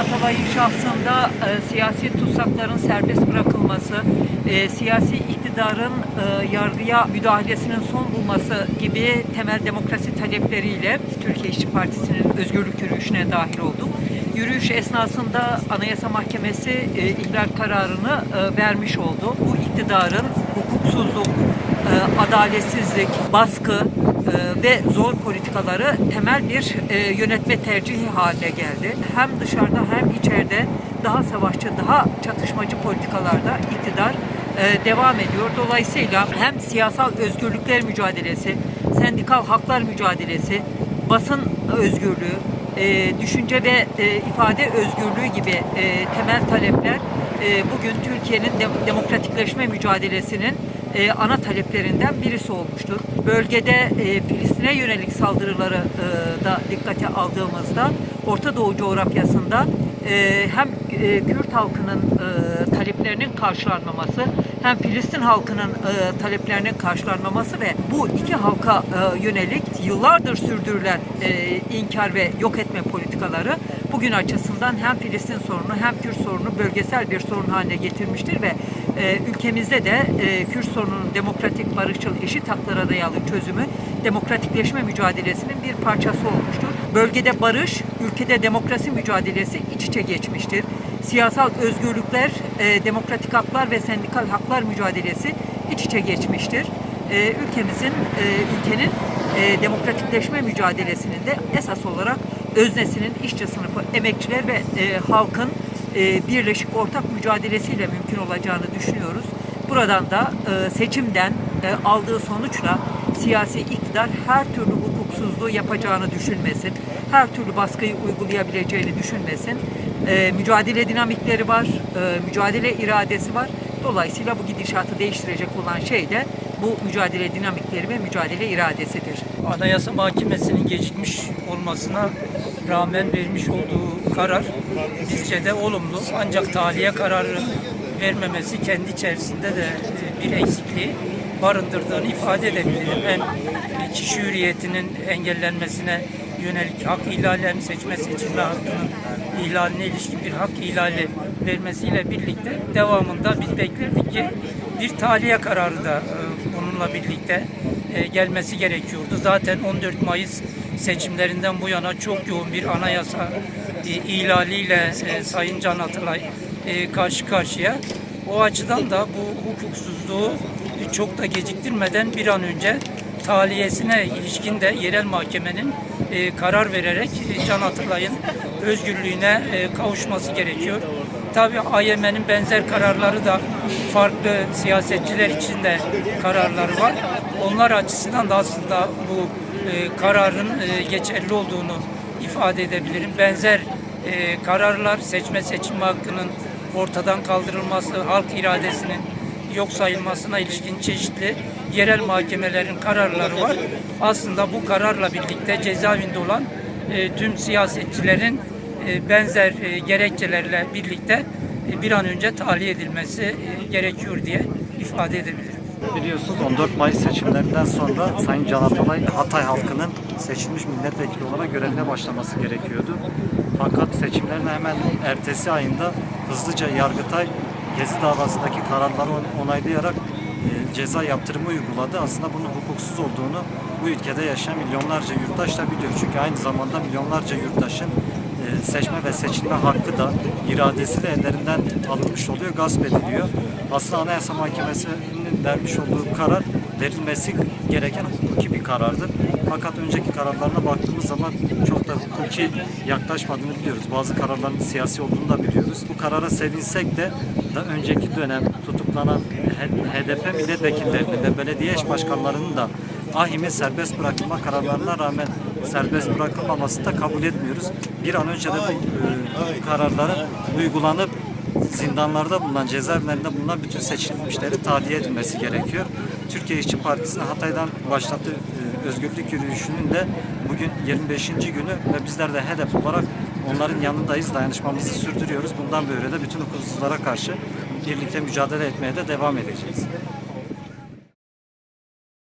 Atalay'ın şahsında e, siyasi tutsakların serbest bırakılması, e, siyasi iktidarın e, yargıya müdahalesinin son bulması gibi temel demokrasi talepleriyle Türkiye İşçi Partisi'nin özgürlük yürüyüşüne dahil olduk. Yürüyüş esnasında Anayasa Mahkemesi e, ihlal kararını e, vermiş oldu. Bu iktidarın hukuksuzluk, e, adaletsizlik, baskı e, ve zor politikaları temel bir e, yönetme tercihi haline geldi. Hem dışarıda hem içeride daha savaşçı, daha çatışmacı politikalarda iktidar e, devam ediyor. Dolayısıyla hem siyasal özgürlükler mücadelesi, sendikal haklar mücadelesi, basın özgürlüğü, e, düşünce ve e, ifade özgürlüğü gibi e, temel talepler e, bugün Türkiye'nin de- demokratikleşme mücadelesinin e, ana taleplerinden birisi olmuştur. Bölgede e, Filistin'e yönelik saldırıları e, da dikkate aldığımızda Orta Doğu coğrafyasında e, hem e, Kürt halkının e, taleplerinin karşılanmaması hem Filistin halkının taleplerinin karşılanmaması ve bu iki halka yönelik yıllardır sürdürülen inkar ve yok etme politikaları bugün açısından hem Filistin sorunu hem Kürt sorunu bölgesel bir sorun haline getirmiştir ve ülkemizde de Kürt sorununun demokratik, barışçıl, eşit haklara dayalı çözümü demokratikleşme mücadelesinin bir parçası olmuştur. Bölgede barış, ülkede demokrasi mücadelesi iç içe geçmiştir. Siyasal özgürlükler, e, demokratik haklar ve sendikal haklar mücadelesi iç içe geçmiştir. E, ülkemizin, e, ülkenin e, demokratikleşme mücadelesinin de esas olarak öznesinin işçi sınıfı, emekçiler ve e, halkın e, birleşik ortak mücadelesiyle mümkün olacağını düşünüyoruz. Buradan da e, seçimden e, aldığı sonuçla siyasi iktidar her türlü hukuksuzluğu yapacağını düşünmesin. Her türlü baskıyı uygulayabileceğini düşünmesin. E, mücadele dinamikleri var, e, mücadele iradesi var. Dolayısıyla bu gidişatı değiştirecek olan şey de bu mücadele dinamikleri ve mücadele iradesidir. Anayasa Mahkemesi'nin gecikmiş olmasına rağmen vermiş olduğu karar bizce de olumlu. Ancak tahliye kararı vermemesi kendi içerisinde de e, bir eksikliği barındırdığını ifade edebilirim. Hem kişi hürriyetinin engellenmesine yönelik hak ihlali hem seçme seçilme hakkının ihlaline ilişkin bir hak ihlali vermesiyle birlikte devamında biz beklerdik ki bir tahliye kararı da e, bununla birlikte e, gelmesi gerekiyordu. Zaten 14 Mayıs seçimlerinden bu yana çok yoğun bir anayasa e, ihlaliyle Sayın Can Atılay e, karşı karşıya. O açıdan da bu hukuksuzluğu çok da geciktirmeden bir an önce tahliyesine ilişkin de yerel mahkemenin e, karar vererek e, Can Atılay'ın özgürlüğüne e, kavuşması gerekiyor. Tabii AYM'nin benzer kararları da farklı siyasetçiler için de kararları var. Onlar açısından da aslında bu e, kararın e, geçerli olduğunu ifade edebilirim. Benzer e, kararlar seçme seçilme hakkının ortadan kaldırılması, halk iradesinin yok sayılmasına ilişkin çeşitli yerel mahkemelerin kararları var. Aslında bu kararla birlikte cezaevinde olan e, tüm siyasetçilerin e, benzer e, gerekçelerle birlikte e, bir an önce tahliye edilmesi e, gerekiyor diye ifade edebilirim. Biliyorsunuz 14 Mayıs seçimlerinden sonra Sayın Can Atalay Hatay halkının seçilmiş milletvekili olarak görevine başlaması gerekiyordu. Fakat seçimlerin hemen ertesi ayında hızlıca Yargıtay Gezi davasındaki kararları on- onaylayarak e, ceza yaptırımı uyguladı. Aslında bunun hukuksuz olduğunu bu ülkede yaşayan milyonlarca yurttaş da biliyor. Çünkü aynı zamanda milyonlarca yurttaşın e, seçme ve seçilme hakkı da iradesi de ellerinden alınmış oluyor, gasp ediliyor. Aslında Anayasa Mahkemesi'nin vermiş olduğu karar verilmesi gereken hukuki bir karardır. Fakat önceki kararlarına baktığımız zaman çok da hukuki yaklaşmadığını biliyoruz. Bazı kararların siyasi olduğunu da biliyoruz. Bu karara sevinsek de da önceki dönem tutuklanan HDP milletvekillerinin ve belediye eş başkanlarının da AHİM'in serbest bırakılma kararlarına rağmen serbest bırakılmamasını da kabul etmiyoruz. Bir an önce de bu e, kararların uygulanıp zindanlarda bulunan, cezaevlerinde bulunan bütün seçilmişleri tahliye edilmesi gerekiyor. Türkiye İşçi Partisi'nin Hatay'dan başlattığı e, özgürlük yürüyüşünün de bugün 25. günü ve bizler de hedef olarak onların yanındayız, dayanışmamızı sürdürüyoruz. Bundan böyle de bütün hukuksuzlara karşı birlikte mücadele etmeye de devam edeceğiz.